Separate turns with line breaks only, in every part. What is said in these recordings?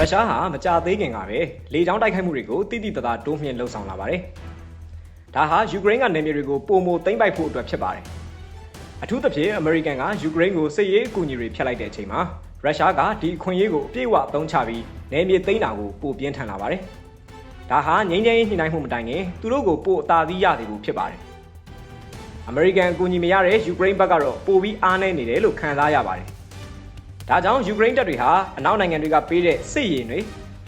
ရုရှားဟာမကြသေးခင်ကပဲလေကြောင်းတိုက်ခိုက်မှုတွေကိုတိတိတသားတိုးမြှင့်လှုံ့ဆော်လာပါတယ်။ဒါဟာယူကရိန်းကနေမြေတွေကိုပုံမသိမ့်ပိုက်ဖို့အတွက်ဖြစ်ပါတယ်။အထူးသဖြင့်အမေရိကန်ကယူကရိန်းကိုစစ်ရေးအကူအညီတွေဖျက်လိုက်တဲ့အချိန်မှာရုရှားကဒီအခွင့်အရေးကိုအပြည့်အဝအသုံးချပြီးနယ်မြေသိမ်းတာကိုပိုပြင်းထန်လာပါတယ်။ဒါဟာငြိမ်းချမ်းရေးညှိနှိုင်းမှုမတိုင်ခင်သူတို့ကိုပိုအသာစီးရသည်လို့ဖြစ်ပါတယ်။အမေရိကန်အကူအညီမရတဲ့ယူကရိန်းဘက်ကတော့ပိုပြီးအားနည်းနေတယ်လို့ခံစားရပါတယ်။ ဒါကြောင့်ယူကရိန်းတပ်တွေဟာအနောက်နိုင်ငံတွေကပေးတဲ့စစ်ရင်တွေ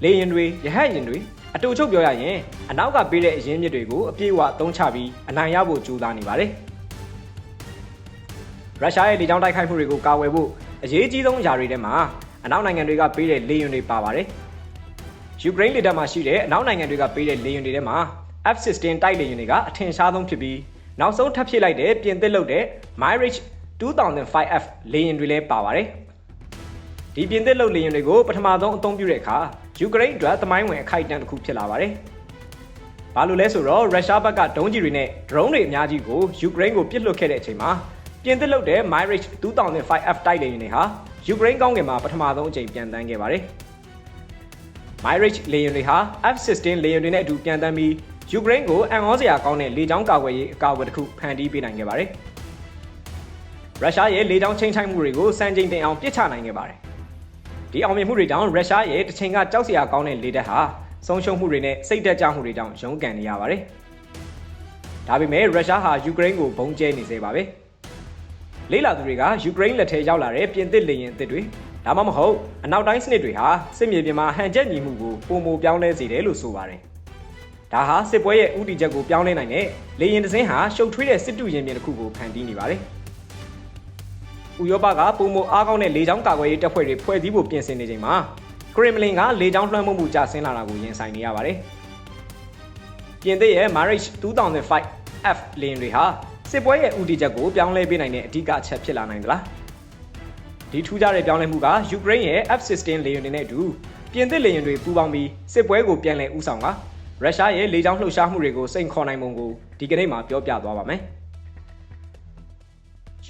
လေရင်တွေရဟတ်ရင်တွေအတူချုပ်ပြောရရင်အနောက်ကပေးတဲ့အရင်းမြစ်တွေကိုအပြည့်အဝအသုံးချပြီးအနိုင်ရဖို့ကြိုးစားနေပါတယ်။ရုရှားရဲ့လေကြောင်းတိုက်ခိုက်မှုတွေကိုကာဝယ်ဖို့အရေးကြီးဆုံးအရာတွေထဲမှာအနောက်နိုင်ငံတွေကပေးတဲ့လေယာဉ်တွေပါပါတယ်။ယူကရိန်းလေတပ်မှာရှိတဲ့အနောက်နိုင်ငံတွေကပေးတဲ့လေယာဉ်တွေထဲမှာ F-16 တိုက်လေယာဉ်တွေကအထင်ရှားဆုံးဖြစ်ပြီးနောက်ဆုံးထပ်ဖြည့်လိုက်တဲ့ပြင်သစ်လုပ်တဲ့ Mirage 2005F လေယာဉ်တွေလည်းပါပါတယ်။ ဒီပြင်သစ်လုပ်လေယာဉ်တွေကိုပထမဆုံးအသုံးပြုတဲ့အခါယူကရိန်းအတွက်သမိုင်းဝင်အခိုက်အတန့်တစ်ခုဖြစ်လာပါတယ်။ဘာလို့လဲဆိုတော့ရုရှားဘက်ကဒုံးကျည်တွေနဲ့ drone တွေအများကြီးကိုယူကရိန်းကိုပစ်လွှတ်ခဲ့တဲ့အချိန်မှာပြင်သစ်လုပ်တဲ့ Mirage 2005F တိုက်လေယာဉ်တွေဟာယူကရိန်းကောင်းကင်မှာပထမဆုံးအကြိမ်ပြန်တန်းခဲ့ပါတယ်။ Mirage လေယာဉ်တွေဟာ F-16 လေယာဉ်တွေနဲ့အတူပြန်တန်းပြီးယူကရိန်းကိုအံ့ဩစရာကောင်းတဲ့လေကြောင်းကာကွယ်ရေးအကာအကွယ်တစ်ခုဖန်တီးပေးနိုင်ခဲ့ပါတယ်။ရုရှားရဲ့လေကြောင်းချိန်ချိုင်းမှုတွေကိုစံချိန်တင်အောင်ပစ်ချနိုင်ခဲ့ပါတယ်။ ဒီအောင်မြင်မှုတွေကြောင့်ရုရှားရဲ့တစ်ချိန်ကကြောက်စရာကောင်းတဲ့လေတပ်ဟာဆုံးရှုံးမှုတွေနဲ့စိတ်တက်ကြမှုတွေကြောင့်ရုန်းကန်နေရပါတယ်။ဒါပေမဲ့ရုရှားဟာယူကရိန်းကိုဘုံကျဲနေစေပါပဲ။လေးလာသူတွေကယူကရိန်းလက်ထဲရောက်လာတဲ့ပြင်သစ်လေယာဉ်အသစ်တွေဒါမှမဟုတ်အနောက်တိုင်းစနစ်တွေဟာစစ်မြေပြင်မှာဟန်ချက်ညီမှုကိုပုံမပြောင်းလဲစေတယ်လို့ဆိုပါတယ်။ဒါဟာစစ်ပွဲရဲ့ဥတီချက်ကိုပြောင်းလဲနိုင်တဲ့လေယာဉ်တစ်စင်းဟာရှုပ်ထွေးတဲ့စစ်တူရင်ပြင်တစ်ခုကိုဖန်တီးနေပါတယ်။ ဥရောပကပုံမအားကောင်းတဲ့လေကြောင်းကာကွယ်ရေးတပ်ဖွဲ့တွေဖွဲ့စည်းဖို့ပြင်ဆင်နေချိန်မှာခရမလင်ကလေကြောင်းလွှမ်းမိုးမှုကျဆင်းလာတာကိုရင်ဆိုင်နေရပါတယ်။ပြင်သစ်ရဲ့ Marriage 2005 F လေယာဉ်တွေဟာစစ်ပွဲရဲ့ဥတီချက်ကိုပြောင်းလဲပေးနိုင်တဲ့အဓိကအချက်ဖြစ်လာနိုင်သလား။ဒီထူးခြားတဲ့ပြောင်းလဲမှုကယူကရိန်းရဲ့ F-16 လေယာဉ်တွေနဲ့အတူပြင်သစ်လေယာဉ်တွေပူးပေါင်းပြီးစစ်ပွဲကိုပြန်လည်ဦးဆောင်ကရုရှားရဲ့လေကြောင်းလှုပ်ရှားမှုတွေကိုစိန်ခေါ်နိုင်ပုံကိုဒီကနေ့မှာပြောပြသွားပါမယ်။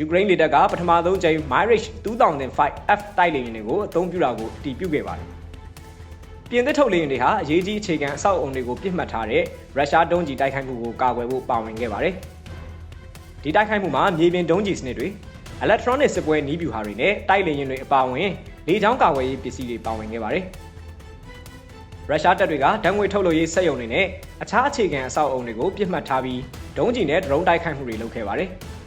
ယူကရိန်းလေတပ်ကပထမဆုံးကြိမ် Mirage 2005 F တိုက်လေယာဉ်တွေကိုအသုံးပြုတာကိုအတည်ပြုခဲ့ပါတယ်။ပြင်သစ်ထုတ်လေယာဉ်တွေဟာအရေးကြီးအခြေခံအဆောက်အအုံတွေကိုပြစ်မှတ်ထားတဲ့ရုရှားဒုံးကျည်တိုက်ခိုက်မှုကိုကာကွယ်ဖို့ပါဝင်ခဲ့ပါတယ်။ဒီတိုက်ခိုက်မှုမှာမြေပြင်ဒုံးကျည်စနစ်တွေ electronic စစ်ပွဲနည်းဗျူဟာတွေနဲ့တိုက်လေယာဉ်တွေအပါအဝင်လေကြောင်းကာကွယ်ရေးပစ္စည်းတွေပါဝင်ခဲ့ပါတယ်။ရုရှားတပ်တွေကဓာတ်ငွေထုတ်လုပ်ရေးစက်ရုံတွေနဲ့အခြားအခြေခံအဆောက်အအုံတွေကိုပြစ်မှတ်ထားပြီးဒုံးကျည်နဲ့ဒရုန်းတိုက်ခိုက်မှုတွေလုပ်ခဲ့ပါတယ်။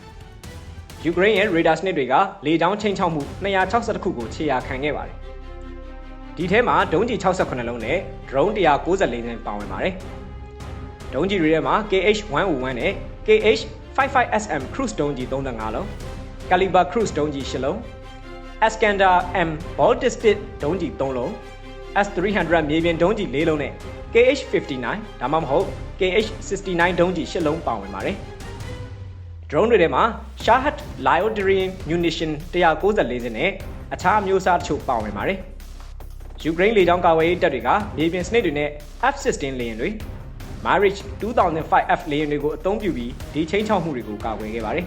ယူကရိန်းရဲ့ရေဒါစနစ်တွေကလေကြောင်းချိန်ချောက်မှု262ခုကိုခြေရာခံခဲ့ပါတယ်။ဒီထဲမှာဒုံးကျည်68လုံးနဲ့ drone 194စင်းပါဝင်ပါတယ်။ဒုံးကျည်တွေထဲမှာ KH-101 နဲ့ KH-55SM cruise ဒုံးကျည်35လုံး၊ Caliber cruise ဒုံးကျည်10လုံး၊ Iskander M ballistic ဒုံးကျည်3လုံး၊ S300 မြေပြင်ဒုံးကျည်4လုံးနဲ့ KH-59 ဒါမှမဟုတ် KH-69 ဒုံးကျည်10လုံးပါဝင်ပါတယ်။ drone တွေထဲမှာ Shahed Lyodrian munition 194စင်းနဲ့အခြားအမျိုးအစားတချို့ပါဝင်ပါတယ်။ယူကရိန်းလေကြောင်းကာဝေးရေးတပ်တွေကမြေပြင်စနစ်တွေနဲ့ F-16 လေယာဉ်တွေ Marich 2005F လေယာဉ်တွေကိုအသုံးပြုပြီးဒီချင်းချောက်မှုတွေကိုကာကွယ်ခဲ့ပါတယ်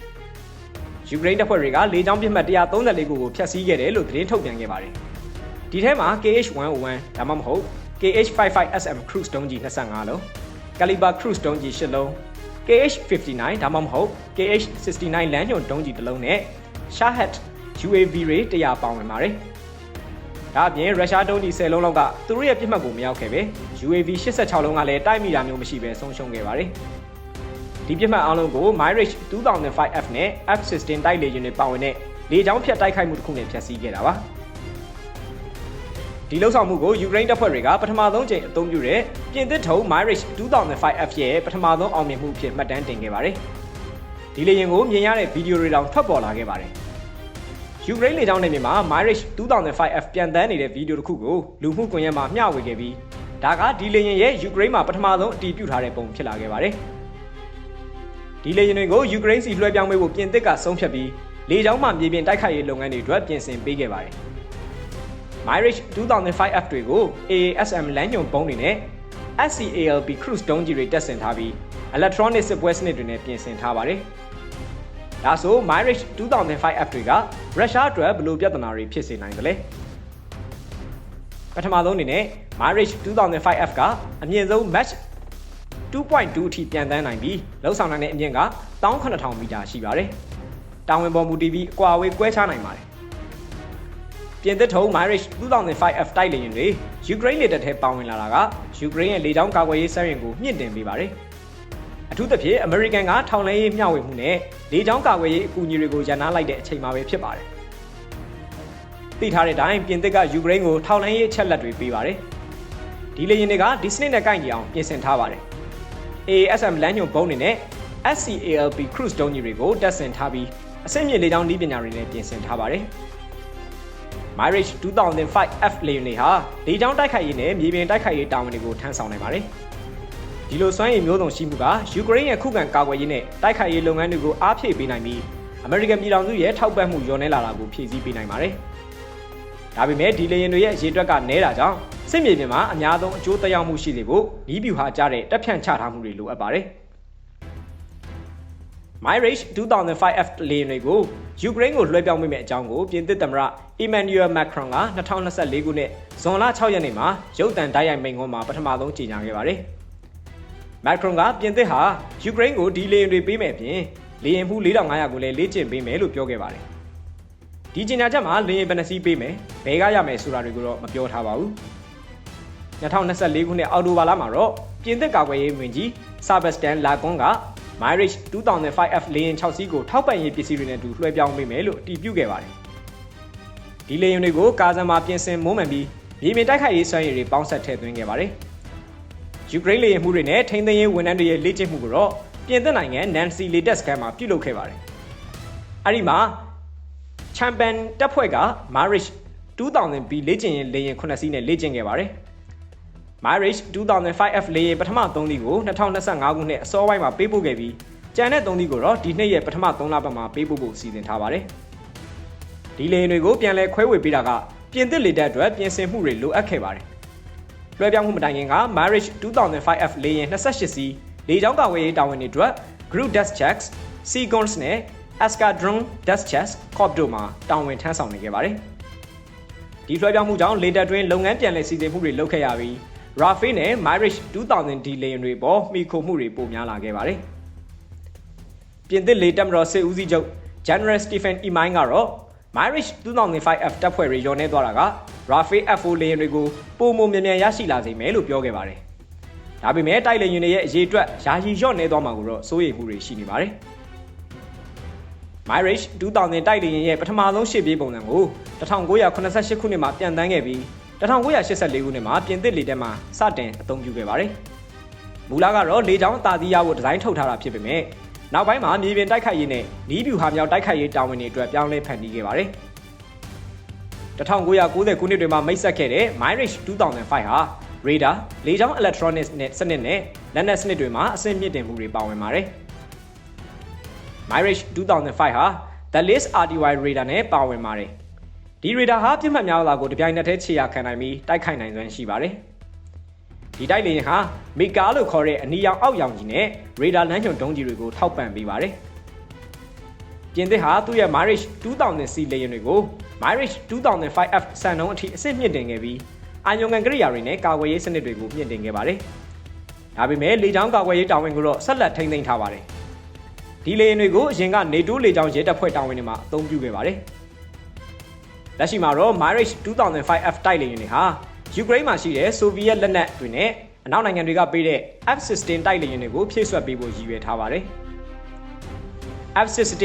။ယူကရိန်းတပ်ဖွဲ့တွေကလေကြောင်းပစ်မှတ်134ခုကိုဖျက်ဆီးခဲ့တယ်လို့သတင်းထုတ်ပြန်ခဲ့ပါတယ်။ဒီထဲမှာ KH-101 ဒါမှမဟုတ် KH-55SM cruise တုံးကြီး25လုံး Caliber cruise တုံးကြီး10လုံး KH59 ဒါမှမဟုတ် KH69 လမ်းညွန်ဒုံးကျည်တစ်လုံးနဲ့ Shahed UAV တွေ100ပေါင်ဝင်ပါတယ်။ဒါအပြင်ရုရှားဒုံးကျည်10လုံးလောက်ကသူတို့ရဲ့ပြစ်မှတ်ကိုမရောက်ခဲ့ပဲ UAV 86လုံးကလည်းတိုက်မိတာမျိုးမရှိပဲဆုံးရှုံးခဲ့ပါတယ်။ဒီပြစ်မှတ်အားလုံးကို Mirage 2005F နဲ့ F16 တိုက်လေယာဉ်တွေပါဝင်တဲ့လေကြောင်းဖြတ်တိုက်ခိုက်မှုတစ်ခုနဲ့ဖျက်ဆီးခဲ့တာပါ။ ဒီလှုပ်ဆောင်မှုကိုယူကရိန်းတပ်ဖွဲ့တွေကပထမဆုံးချိန်အသုံးပြုတဲ့ပြင်သစ်ထုံ Mirage 2005F ရဲ့ပထမဆုံးအောင်မြင်မှုအဖြစ်မှတ်တမ်းတင်ခဲ့ပါတယ်။ဒီလေယာဉ်ကိုမြင်ရတဲ့ဗီဒီယိုတွေတောင်ထွက်ပေါ်လာခဲ့ပါတယ်။ယူကရိန်းလေကြောင်းနယ်မြေမှာ Mirage 2005F ပြန်တန်းနေတဲ့ဗီဒီယိုတစ်ခုကိုလူမှုကွန်ရက်မှာမျှဝေခဲ့ပြီးဒါကဒီလေယာဉ်ရဲ့ယူကရိန်းမှာပထမဆုံးအတည်ပြုထားတဲ့ပုံဖြစ်လာခဲ့ပါတယ်။ဒီလေယာဉ်တွေကိုယူကရိန်းစီလွှဲပြောင်းပေးဖို့ပြင်သစ်ကဆုံးဖြတ်ပြီးလေကြောင်းမှမြေပြင်တိုက်ခိုက်ရေးလုပ်ငန်းတွေအတွက်ပြင်ဆင်ပေးခဲ့ပါတယ်။ Mirage 2005F တွေကို AASM လမ်းညွန်ပုံးတွေနဲ့ SCALP cruise ဒုံးကြီးတွေတက်ဆင်ထားပြီး electronic စစ်ပွဲစနစ်တွေနဲ့ပြင်ဆင်ထားပါတယ်။ဒါဆို Mirage 2005F တွေကရုရှားအတွက်ဘယ်လိုပြဿနာတွေဖြစ်စေနိုင်သလဲ။ပထမဆုံးအနေနဲ့ Mirage 2005F ကအမြင့်ဆုံး match 2.2အထိပြန်တန်းနိုင်ပြီးလောက်ဆောင်နိုင်တဲ့အမြင့်က18000မီတာရှိပါတယ်။တာဝန်ပေါ်မူတည်ပြီးအကွာအဝေးကွဲခြားနိုင်ပါတယ်။ ပြင်သစ်ထုံး Mirage 2005F တိုက်လေယာဉ်တွေယူကရိန်းလေတပ်ထဲပါဝင်လာတာကယူကရိန်းရဲ့လေကြောင်းကာကွယ်ရေးစက်ရင်ကိုမြင့်တင်ပေးပါတယ်။အထူးသဖြင့်အမေရိကန်ကထောင်လဲရေးမျှဝေမှုနဲ့လေကြောင်းကာကွယ်ရေးအကူအညီတွေကိုရန်နာလိုက်တဲ့အချိန်မှာပဲဖြစ်ပါတယ်။သိထားတဲ့အတိုင်းပြင်သစ်ကယူကရိန်းကိုထောင်လဲရေးအချက်လက်တွေပေးပါတယ်။ဒီလေယာဉ်တွေကဒီစနစ်နဲ့ကိုက်ညီအောင်ပြင်ဆင်ထားပါတယ်။ AASM လမ်းညွှန်ဘုံးတွေနဲ့ SCALP cruise ဒုံးကြီးတွေကိုတပ်ဆင်ထားပြီးအဆင့်မြင့်လေကြောင်းနည်းပညာတွေနဲ့ပြင်ဆင်ထားပါတယ်။ Mirage 2005F လေယာဉ်တွေဟာလေကြောင်းတိုက်ခိုက်ရေးနဲ့မြေပြင်တိုက်ခိုက်ရေးတာဝန်တွေကိုထမ်းဆောင်နိုင်ပါတယ်။ဒီလိုစွမ်းရည်မျိုးစုံရှိမှုကယူကရိန်းရဲ့ခုခံကာကွယ်ရေးနဲ့တိုက်ခိုက်ရေးလုပ်ငန်းတွေကိုအားဖြည့်ပေးနိုင်ပြီးအမေရိကန်ပြည်ထောင်စုရဲ့ထောက်ပံ့မှုလျော့နေလာတာကိုဖြည့်ဆည်းပေးနိုင်ပါတယ်။ဒါပေမဲ့ဒီလေယာဉ်တွေရဲ့အရေးအတွက်ကနည်းတာကြောင့်စစ်မြေပြင်မှာအများဆုံးအကျိုးသက်ရောက်မှုရှိစေဖို့ဤဗျူဟာကြတဲ့တပ်ဖြန့်ချထားမှုတွေလိုအပ်ပါတယ်။ Mirage 2005F လေယာဉ်တွေကိုယူကရိန်းကိုလွှဲပြောင်းပေးမယ့်အကြောင်းကိုပြင်သစ်သမ္မတ Emmanuel Macron က2024ခုနှစ်ဇွန်လ6ရက်နေ့မှာရုပ်သံတိုက်ရိုက်မိန့်ခွန်းမှာပထမဆုံးကြေညာခဲ့ပါတယ်။ Macron ကပြင်သစ်ဟာယူကရိန်းကိုဒီလေယာဉ်တွေပေးမဲ့အပြင်လေယာဉ်မှု4500ကိုလည်းလေ့ကျင့်ပေးမယ်လို့ပြောခဲ့ပါတယ်။ဒီကြေညာချက်မှာလေယာဉ်ဘယ်နှစီးပေးမယ်၊ဘယ်ကရမယ်ဆိုတာတွေကိုတော့မပြောထားပါဘူး။2024ခုနှစ်အောက်တိုဘာလမှာတော့ပြင်သစ်ကာကွယ်ရေးဝန်ကြီးဆာဘက်စတန်လာကွန်က Mirage 2005F လေယာဉ်6စီးကိုထောက်ပံ့ရေးပစ္စည်းတွေနဲ့အတူလွှဲပြောင်းပေးမယ်လို့အတည်ပြုခဲ့ပါတယ်။ဒီလေယာဉ်တွေကိုကာဇန်မှာပြင်ဆင်မွမ်းမံပြီးမြေပြင်တိုက်ခိုက်ရေးစွမ်းရည်တွေပေါင်းဆက်ထည့်သွင်းခဲ့ပါတယ်။ယူကရိန်းလေယာဉ်မှုတွေနဲ့ထိန်းသိမ်းရေးဝန်ထမ်းတွေရဲ့လေ့ကျင့်မှုကိုတော့ပြင်သစ်နိုင်ငံနန်စီလေတက်စကန်မှာပြုလုပ်ခဲ့ပါတယ်။အဲဒီမှာချမ်ပီယံတပ်ဖွဲ့က Mirage 2000B လေ့ကျင့်ရေးလေယာဉ်9စီးနဲ့လေ့ကျင့်ခဲ့ပါတယ်။ Mirage 2005F လေယာဉ်ပထမ3သီးကို2025ခုနှစ်အစောပိုင်းမှာပေးပို့ခဲ့ပြီးကျန်တဲ့3သီးကိုတော့ဒီနှစ်ရဲ့ပထမ3လပတ်မှာပေးပို့ဖို့စီစဉ်ထားပါတယ်။ဒီလေယာဉ်တွေကိုပြန်လည်ခွဲဝေပေးတာကပြင်သစ်လေတပ်အတွက်ပြင်ဆင်မှုတွေလိုအပ်ခဲ့ပါတယ်။လွှဲပြောင်းမှုမတိုင်ခင်က Mirage 2005F လေယာဉ်28စီးလေကြောင်းကာဝေးရေးတာဝန်တွေအတွက် Group Desk Checks, Seagulls နဲ့ Escadron Desk Checks Corp တို့မှာတာဝန်ထမ်းဆောင်နေခဲ့ပါတယ်။ဒီလွှဲပြောင်းမှုကြောင့်လေတပ်တွင်လုပ်ငန်းပြန်လည်စီစဉ်မှုတွေလုပ်ခဲ့ရပြီး Rafael နဲ့ Mirage 2000D လေယာဉ်တွေပေါ်မှီခိုမှုတွေပိုများလာခဲ့ပါတယ်။ပြင်သစ်လေတပ်မတော်စစ်ဦးစီးချုပ် General Stephen Emain ကတော့ Mirage 2005F တပ်ဖွဲ့တွေရောနေသွားတာက Rafael F4 လေယာဉ်တွေကိုပုံမမြန်မြန်ရရှိလာစေမယ်လို့ပြောခဲ့ပါတယ်။ဒါပေမဲ့တိုက်လေယာဉ်တွေရဲ့အရေးအတွက်ယာယီလျော့နေသွားမှာကိုတော့စိုးရိမ်မှုတွေရှိနေပါတယ်။ Mirage 2000တိုက်လေယာဉ်ရဲ့ပထမဆုံးရှစ်ပြေးပုံစံကို1988ခုနှစ်မှာပြန်တန်းခဲ့ပြီး 1984ခုနှစ်မှာပြင်သစ်လေတပ်မှစတင်အသုံးပြုခဲ့ပါတယ်။မူလကတော့လေကြောင်းအသာစီးရဖို့ဒီဇိုင်းထုတ်ထားတာဖြစ်ပေမဲ့နောက်ပိုင်းမှာမြေပြင်တိုက်ခိုက်ရေးနဲ့နီးဗျူဟာမြောက်တိုက်ခိုက်ရေးတာဝန်တွေအတွက်ပြောင်းလဲဖန်တီးခဲ့ပါတယ်။1990ခုနှစ်တွေမှာမိတ်ဆက်ခဲ့တဲ့ Mirage 2005ဟာ radar လေကြောင်း electronics နဲ့စနစ်နဲ့လက်နက်စနစ်တွေမှာအဆင့်မြင့်တင်မှုတွေပါဝင်ပါတယ်။ Mirage 2005ဟာ The List RTY radar နဲ့ပါဝင်ပါတယ်။ ဒီရေဒါဟာပြစ်မှတ်များလာကိုတပြိုင်နက်တည်းခြေရခံနိုင်ပြီးတိုက်ခိုက်နိုင်စွမ်းရှိပါတယ်။ဒီတိုက်လေယာဉ်ဟာမီကာလို့ခေါ်တဲ့အနီရောင်အောက်ရောင်ကြီးနဲ့ရေဒါလမ်းညွှန်ဒုံးကြီးတွေကိုထောက်ပံ့ပေးပါတယ်။ပြင်သစ်ဟာသူ့ရဲ့ Mirage 2000C လေယာဉ်တွေကို Mirage 2005F စံနှုန်းအထိအဆင့်မြင့်တင်ခဲ့ပြီးအာယုံကန်ကရိယာတွေနဲ့ကာကွယ်ရေးစနစ်တွေကိုမြင့်တင်ခဲ့ပါတယ်။ဒါပေမဲ့လေကြောင်းကာကွယ်ရေးတာဝန်ကိုတော့ဆက်လက်ထိန်းသိမ်းထားပါတယ်။ဒီလေယာဉ်တွေကိုအရင်ကနေတိုးလေကြောင်းရဲတပ်ဖွဲ့တာဝန်တွေမှာအသုံးပြုခဲ့ပါတယ်။ လက်ရှိမှာတော့ Mirage 2005F တိုက်လေယာဉ်တွေဟာယူကရိန်းမှာရှိတဲ့ဆိုဗီယက်လက်နက်တွေနဲ့အနောက်နိုင်ငံတွေကပေးတဲ့ F-16 တိုက်လေယာဉ်တွေကိုဖြည့်ဆွတ်ပေးဖို့ရည်ရွယ်ထားပါတယ်။ F-16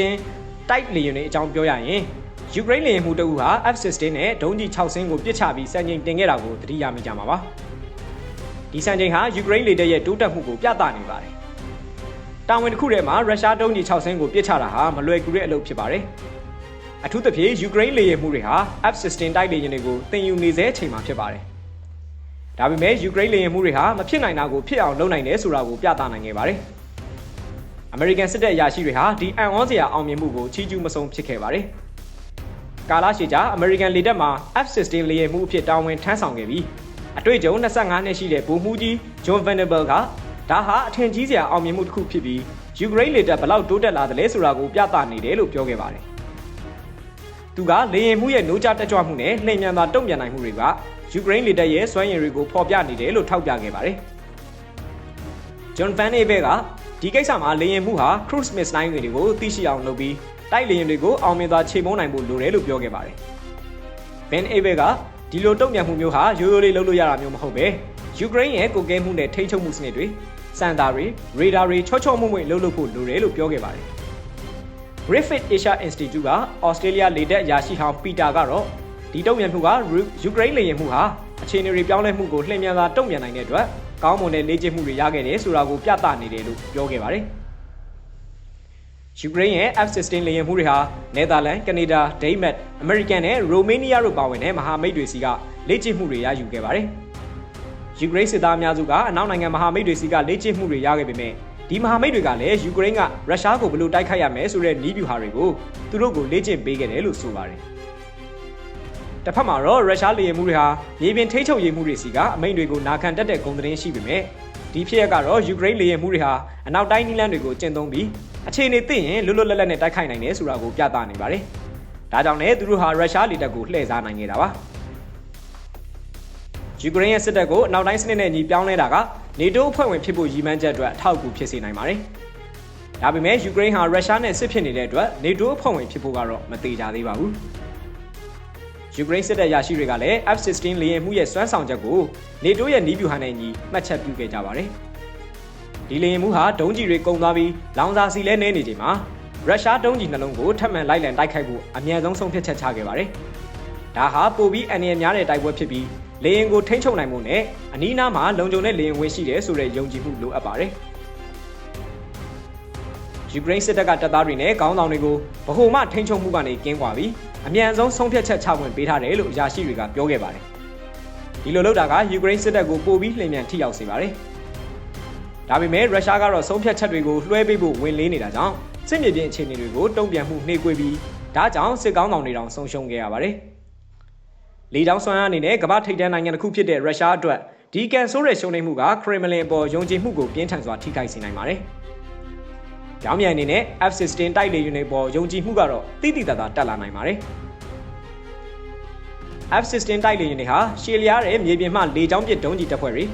တိုက်လေယာဉ်တွေအကြောင်းပြောရရင်ယူကရိန်းလေယာဉ်မှုတအုပ်ဟာ F-16 နဲ့ဒုံးကြီး6စင်းကိုပစ်ချပြီးစံချိန်တင်ခဲ့တာကိုသတိရမိကြမှာပါ။ဒီစံချိန်ဟာယူကရိန်းလေတပ်ရဲ့တိုးတက်မှုကိုပြသနေပါတယ်။တာဝန်တစ်ခုထဲမှာရုရှားဒုံးကြီး6စင်းကိုပစ်ချတာဟာမလွယ်ကူတဲ့အလုပ်ဖြစ်ပါတယ်။ အထူးသဖြင့်ယူကရိန်းလေယာဉ်မှုတွေဟာ F-16 တိုက်လေယာဉ်တွေကိုတင်ယူနေစေချိန်မှာဖြစ်ပါတယ်။ဒါပေမဲ့ယူကရိန်းလေယာဉ်မှုတွေဟာမဖြစ်နိုင်တာကိုဖြစ်အောင်လုပ်နိုင်တယ်ဆိုတာကိုပြသနိုင်ခဲ့ပါတယ်။အမေရိကန်စစ်တပ်အရာရှိတွေဟာဒီအံ့ဩစရာအောင်မြင်မှုကိုချီးကျူးမဆုံးဖြစ်ခဲ့ပါတယ်။ကာလရှည်ကြာအမေရိကန်လေတပ်မှာ F-16 လေယာဉ်မှုအဖြစ်တာဝန်ထမ်းဆောင်ခဲ့ပြီးအတွေ့အကြုံ25နှစ်ရှိတဲ့ဗိုလ်မှူးကြီးဂျွန်ဗန်နဘယ်ကဒါဟာအထင်ကြီးစရာအောင်မြင်မှုတစ်ခုဖြစ်ပြီးယူကရိန်းလေတပ်ဘလောက်တိုးတက်လာတယ်လဲဆိုတာကိုပြသနေတယ်လို့ပြောခဲ့ပါတယ် သူကလေရင်မှုရဲ့노ကြတက်ကြွမှုနဲ့နှိမ်မြန်သာတုံ့ပြန်နိုင်မှုတွေကယူကရိန်းလေတပ်ရဲ့စွမ်းရည်တွေကိုဖော်ပြနေတယ်လို့ထောက်ပြခဲ့ပါတယ်။ဂျွန်ဖန်နေဘဲကဒီကိစ္စမှာလေယာဉ်မှုဟာ cruise missile တွေကိုသိရှိအောင်လုပ်ပြီးတိုက်လေယာဉ်တွေကိုအောင်မြင်စွာချိန်မုံနိုင်ဖို့လိုတယ်လို့ပြောခဲ့ပါတယ်။ဘန်အေဘဲကဒီလိုတုံ့ပြန်မှုမျိုးဟာရိုးရိုးလေးလုပ်လို့ရတာမျိုးမဟုတ်ပဲယူကရိန်းရဲ့ကိုကဲမှုနဲ့ထိန်းချုပ်မှုစနစ်တွေစန်တာတွေရေဒါတွေချော့ချော့မှုမှုလှုပ်လို့ဖို့လိုတယ်လို့ပြောခဲ့ပါတယ်။ Griffith Asia Institute ကဩစတြေးလျလေတပ်အရာရှိဟောင်းပီတာကတော့ဒီတုံ့ပြန်မှုကယူကရိန်းလေယာဉ်မှုဟာအခြေအနေတွေပြောင်းလဲမှုကိုလှည့်မြန်စွာတုံ့ပြန်နိုင်တဲ့အတွက်ကောင်းမွန်တဲ့လေ့ကျင့်မှုတွေရခဲ့တယ်ဆိုတာကိုပြသနေတယ်လို့ပြောခဲ့ပါတယ်။ယူကရိန်းရဲ့ F-16 လေယာဉ်မှုတွေဟာနယ်သာလန်၊ကနေဒါ၊ဒိန်းမတ်၊အမေရိကန်နဲ့ရိုမေးနီးယားတို့ပါဝင်တဲ့မဟာမိတ်တွေစီကလေ့ကျင့်မှုတွေရယူခဲ့ပါတယ်။ယူကရိန်းစစ်သားအများစုကအနောက်နိုင်ငံမဟာမိတ်တွေစီကလေ့ကျင့်မှုတွေရခဲ့ပေမဲ့ ဒီမဟာမိတ်တွေကလည်းယူကရိန်းကရုရှားကိုဘယ်လိုတိုက်ခိုက်ရမလဲဆိုတဲ့နည်းဗျူဟာတွေကိုသူတို့ကိုလေ့ကျင့်ပေးခဲ့တယ်လို့ဆိုပါတယ်။တစ်ဖက်မှာတော့ရုရှားလေယာဉ်မှုတွေဟာမြေပြင်ထိချုပ်ရေးမှုတွေစီကအမိန့်တွေကိုနာခံတတ်တဲ့ဂုဏ်သတင်းရှိပေမဲ့ဒီဖြစ်ရပ်ကတော့ယူကရိန်းလေယာဉ်မှုတွေဟာအနောက်တိုင်းနီးလန်းတွေကိုကျင့်သုံးပြီးအခြေအနေသိရင်လွတ်လွတ်လပ်လပ်နဲ့တိုက်ခိုက်နိုင်တယ်ဆိုတာကိုပြသနေပါတယ်။ဒါကြောင့်လည်းသူတို့ဟာရုရှားလေတပ်ကိုလှည့်စားနိုင်နေတာပါ။ယူကရိန်းရဲ့စစ်တပ်ကိုအနောက်တိုင်းစနစ်နဲ့ညီပြောင်းလဲတာက နေတိုးအဖွဲ့ဝင်ဖြစ်ဖို့ရည်မှန်းချက်အတွက်အထောက်အကူဖြစ်စေနိုင်ပါတယ်။ဒါပေမဲ့ယူကရိန်းဟာရုရှားနဲ့စစ်ဖြစ်နေတဲ့အတွက်နေတိုးအဖွဲ့ဝင်ဖြစ်ဖို့ကတော့မသေးကြသေးပါဘူး။ယူကရိန်းစစ်တပ်ရရှိတွေကလည်း F-16 လေယာဉ်မှုရဲ့စွမ်းဆောင်ချက်ကိုနေတိုးရဲ့နီးဗျူဟာနဲ့ညီမှတ်ချက်ပြုခဲ့ကြပါတယ်။ဒီလေယာဉ်မှုဟာဒုံးကြီးတွေကုန်သွားပြီးလောင်စာစီလဲနေနေချိန်မှာရုရှားဒုံးကြီးနှလုံးကိုထပ်မံလိုက်လံတိုက်ခိုက်ဖို့အမြန်ဆုံးဆုံးဖြတ်ချက်ချခဲ့ပါတယ်။ဒါဟာပိုပြီးအန္တရာယ်များတဲ့တိုက်ပွဲဖြစ်ပြီး လေယာဉ်ကိုထိန်းချုပ်နိုင်မှုနဲ့အနီးနားမှာလုံခြုံတဲ့လေယာဉ်ဝင်းရှိတယ်ဆိုတဲ့ယုံကြည်မှုလိုအပ်ပါတယ်။ယူကရိန်းစစ်တပ်ကတပ်သားတွေနဲ့ခေါင်းဆောင်တွေကိုဗဟိုမှထိန်းချုပ်မှုကနေကင်းကွာပြီးအမြန်ဆုံးဆုံးဖြတ်ချက်ချခွင့်ပေးထားတယ်လို့အရာရှိတွေကပြောခဲ့ပါတယ်။ဒီလိုလုပ်တာကယူကရိန်းစစ်တပ်ကိုပိုပြီးလျင်မြန်ထိရောက်စေပါတယ်။ဒါပေမဲ့ရုရှားကတော့ဆုံးဖြတ်ချက်တွေကိုလွှဲပေးဖို့ဝင်လေးနေတာကြောင့်စစ်မြေပြင်အခြေအနေတွေကိုတုံ့ပြန်မှုနှေးကွေးပြီးဒါကြောင့်စစ်ကောင်းဆောင်တွေတောင်ဆုံးရှုံးခဲ့ရပါတယ်။ လေကြောင်းဆွမ်းအားအနေနဲ့ကမ္ဘာထိပ်တန်းနိုင်ငံတစ်ခုဖြစ်တဲ့ရုရှားအတွက်ဒီကန်ဆိုးတဲ့ရှုံးနိမ့်မှုကခရမလင်အပေါ်ယုံကြည်မှုကိုပြင်းထန်စွာထိခိုက်စေနိုင်ပါတယ်။ကြောင်းမြိုင်အနေနဲ့ F-16 တိုက်လေယာဉ်တွေပေါ်ယုံကြည်မှုကတော့တိတိတတ်တာတက်လာနိုင်ပါတယ်။ F-16 တိုက်လေယာဉ်တွေဟာရှည်လျားတဲ့မြေပြင်မှလေကြောင်းပစ်ဒုံးကျည်တပ်ဖွဲ့တွေ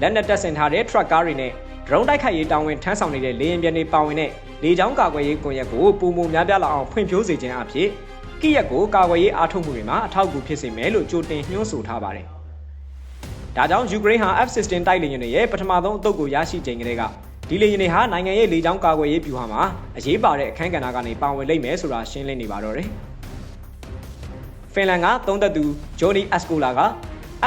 လက်နက်တပ်ဆင်ထားတဲ့ truck ကားတွေနဲ့ drone တိုက်ခိုက်ရေးတာဝန်ထမ်းဆောင်နေတဲ့လေယာဉ်ပြန်တွေပါဝင်တဲ့လေကြောင်းကာကွယ်ရေးကွန်ရက်ကိုပုံမများပြားလာအောင်ဖွံ့ဖြိုးစေခြင်းအဖြစ် ကိရက်ကိုကာကွယ်ရေးအားထုတ်မှုတွေမှာအထောက်အကူဖြစ်စေမယ်လို့ကြိုတင်ညွှန်းဆိုထားပါတယ်။ဒါကြောင့်ယူကရိန်းဟာ F-16 တိုက်လေယာဉ်တွေရဲ့ပထမဆုံးအသုတ်ကိုရရှိချိန်ကလေးကဒီလေယာဉ်တွေဟာနိုင်ငံရဲ့လေကြောင်းကာကွယ်ရေးဗျူဟာမှာအရေးပါတဲ့အခန်းကဏ္ဍကနေပါဝင်လိမ့်မယ်ဆိုတာရှင်းလင်းနေပါတော့တယ်။ဖင်လန်ကသုံးသက်သူဂျိုနီအက်စကိုလာက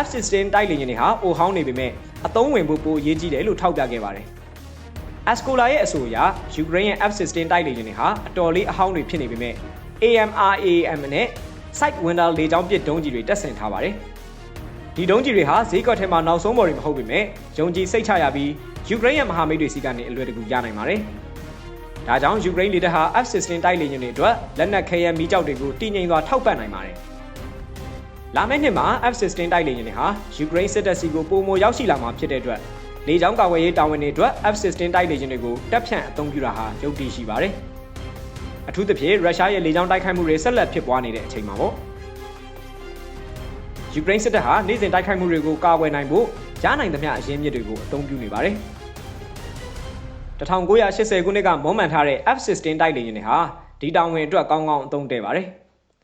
F-16 တိုက်လေယာဉ်တွေဟာအိုဟောင်းနေပေမဲ့အသုံးဝင်ဖို့ပိုအရေးကြီးတယ်လို့ထောက်ပြခဲ့ပါတယ်။ Ascola ရဲ့အဆိုအရယူကရိန်းရဲ့ F-16 တိုက်လေယာဉ်တွေဟာအတော်လေးအဟောင်းတွေဖြစ်နေပေမဲ့ AMRAAM နဲ့ Sight Window လေကြောင်းပစ်ဒုံးကျည်တွေတပ်ဆင်ထားပါတယ်။ဒီဒုံးကျည်တွေဟာဈေးကွက်ထဲမှာနောက်ဆုံးပေါ်တွေမဟုတ်ပေမဲ့ယုံကြည်စိတ်ချရပြီးယူကရိန်းရဲ့မဟာမိတ်တွေစီကနေအလွယ်တကူရနိုင်ပါတယ်။ဒါကြောင့်ယူကရိန်းလေတပ်ဟာ F-16 တိုက်လေယာဉ်တွေအတွက်လက်နက်ခဲယမ်းမီးကျောက်တွေကိုတည်ငြိမ်စွာထောက်ပံ့နိုင်ပါတယ်။လာမယ့်နှစ်မှာ F-16 တိုက်လေယာဉ်တွေဟာယူကရိန်းစစ်တပ်စီကိုပုံမရောက်ရှိလာမှာဖြစ်တဲ့အတွက်လေကြောင်းကာကွယ်ရေးတာဝန်တွေအတွက် F-16 တိုက်လေယာဉ်တွေကိုတပ်ဖြန့်အသုံးပြုတာဟာယုတ်တိရှိပါတယ်။ အထူးသဖြင့်ရုရှားရဲ့လေကြောင်းတိုက်ခိုက်မှုတွေဆက်လက်ဖြစ်ပွားနေတဲ့အချိန်မှာပေါ့။ယူကရိန်းစစ်တပ်ဟာနေ့စဉ်တိုက်ခိုက်မှုတွေကိုကာကွယ်နိုင်ဖို့ကြားနိုင်သမျှအရင်းမြစ်တွေကိုအသုံးပြုနေပါတယ်။1980ခုနှစ်ကမွမ်းမံထားတဲ့ F-16 တိုက်လေယာဉ်တွေဟာဒီတောင်ဝင်အတွက်ကောင်းကောင်းအသုံးတည့်ပါတယ်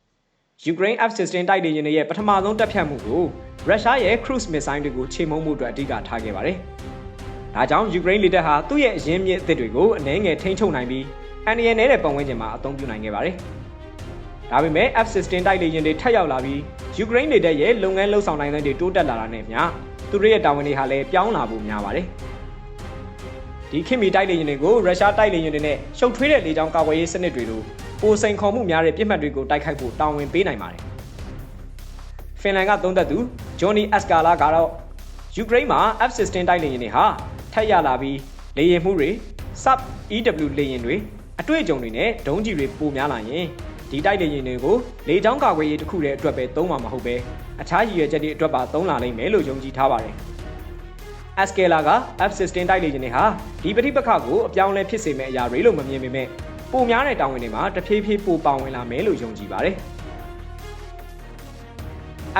။ယူကရိန်း F-16 တိုက်လေယာဉ်တွေရဲ့ပထမဆုံးတပ်ဖြတ်မှုကိုရုရှားရဲ့ cruise missile တွေကိုချိန်မုံမှုအတွက်အဓိကထားခဲ့ပါတယ်။ဒါကြောင့်ယူကရိန်းလေတပ်ဟာသူ့ရဲ့အရင်းမြစ်အသစ်တွေကိုအနည်းငယ်ထိန်းချုပ်နိုင်ပြီး အန်ဒီယန်နဲ့ပတ်ဝန်းကျင်မှာအသုံးပြုနိုင်ခဲ့ပါတယ်။ဒါပေမဲ့ F-16 တိုက်လေယာဉ်တွေထပ်ရောက်လာပြီးယူကရိန်းလေတပ်ရဲ့လုပ်ငန်းလှုပ်ဆောင်နိုင်တဲ့တွေတိုးတက်လာတာနဲ့မျှသူတို့ရဲ့တာဝန်တွေဟာလည်းပြောင်းလာဖို့များပါတယ်။ဒီခင်မီတိုက်လေယာဉ်တွေကိုရုရှားတိုက်လေယာဉ်တွေနဲ့ရှုပ်ထွေးတဲ့လေကြောင်းကာကွယ်ရေးစနစ်တွေလိုပိုစိန်ခေါ်မှုများတဲ့ပြစ်မှတ်တွေကိုတိုက်ခိုက်ဖို့တာဝန်ပေးနိုင်ပါတယ်။ဖင်လန်ကသုံးသက်သူဂျွန်နီအက်စကာလာကတော့ယူကရိန်းမှာ F-16 တိုက်လေယာဉ်တွေဟာထက်ရလာပြီးလေယာဉ်မှုတွေ Sub EW လေယာဉ်တွေ အတွေ့အကြုံတွေနဲ့ဒုံးကျည်တွေပိုများလာရင်ဒီတိုက်လေယာဉ်တွေကိုလေကြောင်းကာကွယ်ရေးတစ်ခုတည်းအတွက်ပဲသုံးမှာမဟုတ်ပဲအခြားရည်ရွယ်ချက်တွေအတွက်ပါသုံးလာနိုင်မယ်လို့ယုံကြည်ထားပါတယ်။ Askela က F-16 တိုက်လေယာဉ်တွေဟာဒီပဋိပက္ခကိုအပြောင်းအလဲဖြစ်စေမယ့်အရာတွေလို့မမြင်ပေမဲ့ပိုများတဲ့တာဝန်တွေမှာတဖြည်းဖြည်းပိုပါဝင်လာမယ်လို့ယုံကြည်ပါတယ်။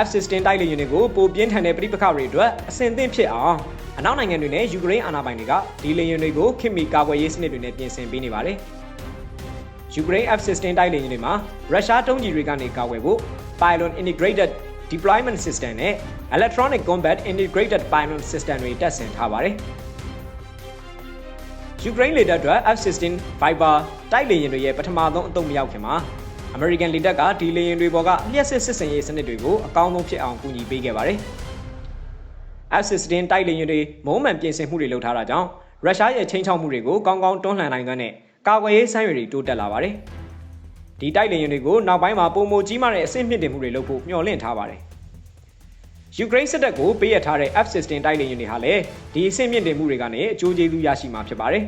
F-16 တိုက်လေယာဉ်တွေကိုပိုပြင်းထန်တဲ့ပြိပခတွေအတွက်အဆင်သင့်ဖြစ်အောင်အနောက်နိုင်ငံတွေနဲ့ယူကရိန်းအာဏာပိုင်တွေကဒီလေယာဉ်တွေကိုခင်မီကာကွယ်ရေးစနစ်တွေနဲ့ပြင်ဆင်ပေးနေပါတယ်။ ယူကရိန်း F-16 တိုက်လေယာဉ်တွေမှာရုရှားတုံးကြီးတွေကနေကာကွယ်ဖို့ Pylon Integrated Deployment System နဲ့ Electronic Combat Integrated Pylon System တွေတပ်ဆင်ထားပါတယ်။ယူကရိန်းလေတပ်အတွက် F-16 Viper တိုက်လေယာဉ်တွေရဲ့ပထမဆုံးအသုံးမရောက်ခင်မှာအမေရိကန်လေတပ်ကဒီလေယာဉ်တွေပေါ်ကလျှက်စစ်စစ်စင်ရေးစနစ်တွေကိုအကောင်းဆုံးဖြစ်အောင်ကူညီပေးခဲ့ပါတယ်။ F-16 တိုက်လေယာဉ်တွေမုံမှန်ပြင်ဆင်မှုတွေလုပ်ထားတာကြောင့်ရုရှားရဲ့ချင်းချောက်မှုတွေကိုကောင်းကောင်းတွန်းလှန်နိုင်တဲ့ ကာကွယ်ရေးဆိုင်ရွယ်တွေတိုးတက်လာပါတယ်။ဒီတိုက်လေယာဉ်တွေကိုနောက်ပိုင်းမှာပုံမကြီးမားတဲ့အဆင့်မြင့်တင်မှုတွေလုပ်ဖို့မျှော်လင့်ထားပါတယ်။ယူကရိန်းစစ်တပ်ကိုပေးရထားတဲ့ F-16 တိုက်လေယာဉ်တွေဟာလည်းဒီအဆင့်မြင့်တင်မှုတွေကနေအကျိုးကျေးဇူးရရှိမှာဖြစ်ပါတယ်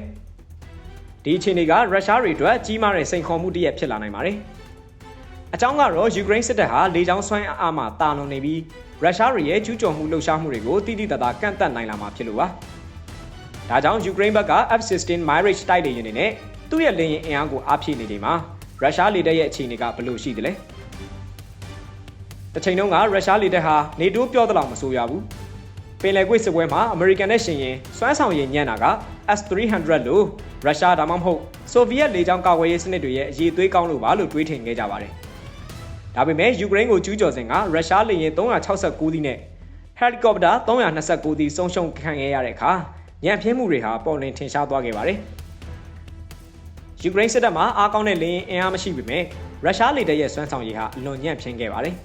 ။ဒီအခြေအနေကရုရှားတွေအတွက်ကြီးမားတဲ့စိန်ခေါ်မှုတစ်ရပ်ဖြစ်လာနိုင်ပါတယ်။အကြောင်းကတော့ယူကရိန်းစစ်တပ်ဟာလေကြောင်းစွမ်းအားမှတာလွန်နေပြီးရုရှားတွေရဲ့ကျူးကျော်မှုလှုပ်ရှားမှုတွေကိုတိတိတသားကန့်သတ်နိုင်လာမှာဖြစ်လို့ပါ။ဒါကြောင့်ယူကရိန်းဘက်က F-16 Mirage တိုက်လေယာဉ်တွေနဲ့ သူ့ရဲ့လေယာဉ်အင်အားကိုအားဖြည့်နေချိန်မှာရုရှားလေတပ်ရဲ့အခြေအနေကဘယ်လိုရှိသလဲ။တစ်ချိန်တုန်းကရုရှားလေတပ်ဟာနေတိုးပြောသလောက်မဆိုးရဘူး။ပင်လယ်ကွေ့စစ်ပွဲမှာအမေရိကန်နဲ့ရှင်ရင်စွမ်းဆောင်ရည်ညံ့တာက S300 လို့ရုရှားဒါမှမဟုတ်ဆိုဗီယက်လေကြောင်းကာကွယ်ရေးစနစ်တွေရဲ့အရေးသွေးကောင်းလို့ပါလို့တွေးထင်ခဲ့ကြပါတယ်။ဒါပေမဲ့ယူကရိန်းကိုကျူးကျော်စဉ်ကရုရှားလေယာဉ်369စီးနဲ့ဟယ်လီကော်ပတာ329စီးဆုံးရှုံးခံခဲ့ရတဲ့အခါညံ့ဖျင်းမှုတွေဟာပေါ်လင်ထင်ရှားသွားခဲ့ပါတယ်။ ယူကရိန်းစစ်တပ်မှာအားကောင်းတဲ့လေယာဉ်အင်အားမရှိပေမဲ့ရုရှားလေတပ်ရဲ့စွမ်းဆောင်ရည်ဟာအလွန်ညံ့ဖျင်းခဲ့ပါတယ်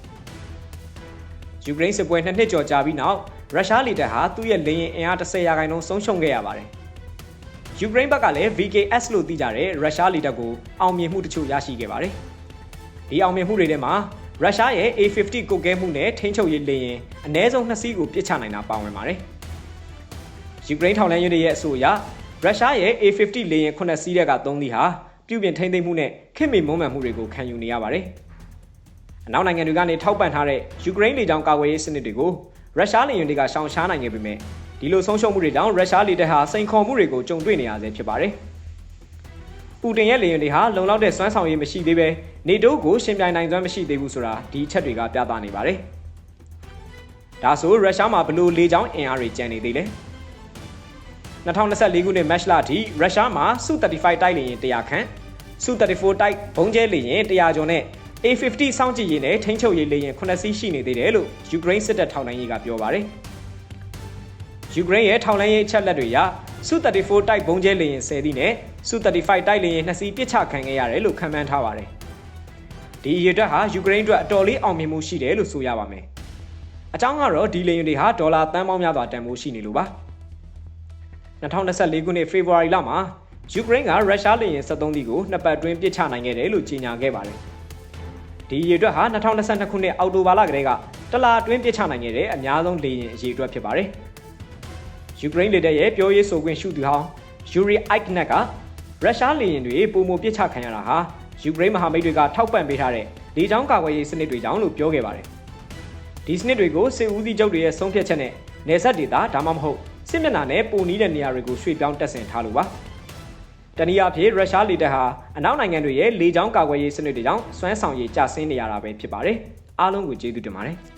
။ယူကရိန်းစစ်ပွဲနှစ်နှစ်ကျော်ကြာပြီးနောက်ရုရှားလေတပ်ဟာသူ့ရဲ့လေယာဉ်အင်အား30ရာခိုင်နှုန်းဆုံးရှုံးခဲ့ရပါတယ်။ယူကရိန်းဘက်ကလည်း VKS လို့သိကြတဲ့ရုရှားလေတပ်ကိုအောင်မြင်မှုတချို့ရရှိခဲ့ပါတယ်။ဒီအောင်မြင်မှုတွေထဲမှာရုရှားရဲ့ A50 ကုတ်ကဲမှုနဲ့ထိန်းချုပ်ရေးလေယာဉ်အ ਨੇ ဆုံးနှစ်စီးကိုပစ်ချနိုင်တာပါဝင်ပါတယ်။ယူကရိန်းထောက်လှမ်းရေးတွေရဲ့အဆိုအရ ရုရှားရဲ့ A50 လေယာဉ်9စီးတဲ့က3စီးဟာပြုပြင်ထိန်းသိမ်းမှုနဲ့ခင်မင်မုံမှန်မှုတွေကိုခံယူနေရပါတယ်။အနောက်နိုင်ငံတွေကနေထောက်ပံ့ထားတဲ့ယူကရိန်းလေကြောင်းကာကွယ်ရေးစနစ်တွေကိုရုရှားလေယာဉ်တွေကရှောင်ရှားနိုင်ခဲ့ပေမဲ့ဒီလိုဆုံးရှုံးမှုတွေကြောင့်ရုရှားလေတပ်ဟာစိန်ခေါ်မှုတွေကိုကြုံတွေ့နေရဆဲဖြစ်ပါတယ်။ပူတင်ရဲ့လေယာဉ်တွေဟာလုံလောက်တဲ့စွမ်းဆောင်ရည်မရှိသေးပဲနေတိုးကိုရှင်ပြိုင်နိုင်စွမ်းမရှိသေးဘူးဆိုတာဒီအချက်တွေကပြသနေပါတယ်။ဒါဆိုရုရှားမှာဘလို့လေကြောင်းအင်အားတွေကျန်နေသေးလဲ။ 2024ခုနှစ်မတ်လအထိရုရှားမှာစု35တိုက်လေယာဉ်100ခန့်စု34တိုက်ဘုံကျဲလေယာဉ်100ကျော်နဲ့ A50 စောင့်ကြည့်ရေးနဲ့ထိန်းချုပ်ရေးလေယာဉ်9စီးရှိနေသေးတယ်လို့ယူကရိန်းစစ်တပ်ထောက်လှမ်းရေးကပြောပါတယ်။ယူကရိန်းရဲ့ထောက်လှမ်းရေးအချက်လက်တွေအရစု34တိုက်ဘုံကျဲလေယာဉ်10စီးနဲ့စု35တိုက်လေယာဉ်2စီးပစ်ချခံခဲ့ရတယ်လို့ခန့်မှန်းထားပါတယ်။ဒီရည်တွက်ဟာယူကရိန်းအတွက်အတော်လေးအောင်မြင်မှုရှိတယ်လို့ဆိုရပါမယ်။အကြောင်းကတော့ဒီလေယာဉ်တွေဟာဒေါ်လာတန်ပေါင်းများစွာတန်ဖိုးရှိနေလို့ပါ။ 2024ခုနှစ်ဖေဖော်ဝါရီလမှာယူကရိန်းကရုရှားလေယာဉ်73စီးကိုနှစ်ပတ်တွင်းပစ်ချနိုင်ခဲ့တယ်လို့ကြေညာခဲ့ပါတယ်။ဒီရည်တွက်ဟာ2022ခုနှစ်အောက်တိုဘာလကတည်းကတလာတွင်းပစ်ချနိုင်ခဲ့တဲ့အများဆုံးလေယာဉ်အရေးအတွက်ဖြစ်ပါတယ်။ယူကရိန်းလေတပ်ရဲ့ပြောရေးဆိုခွင့်ရှိသူဟောင်းယူရီအိုက်နက်ကရုရှားလေယာဉ်တွေပုံမပစ်ချခံရတာဟာယူကရိန်းမဟာမိတ်တွေကထောက်ပံ့ပေးထားတဲ့လေကြောင်းကာကွယ်ရေးစနစ်တွေကြောင့်လို့ပြောခဲ့ပါတယ်။ဒီစနစ်တွေကိုစစ်ဦးစီးချုပ်တွေရဲ့ဆုံးဖြတ်ချက်နဲ့နေဆက်ဒေတာဒါမှမဟုတ် စစ်မျက်နှာနဲ့ပုံနီးတဲ့နေရာတွေကိုရွှေ့ပြောင်းတက်ဆင်ထားလို့ပါ။တနည်းအားဖြင့်ရုရှားလေတပ်ဟာအနောက်နိုင်ငံတွေရဲ့လေကြောင်းကာကွယ်ရေးစနစ်တွေကြောင့်စွမ်းဆောင်ရည်ကျဆင်းနေရတာပဲဖြစ်ပါတယ်။အားလုံးကိုကျေးဇူးတင်ပါတယ်။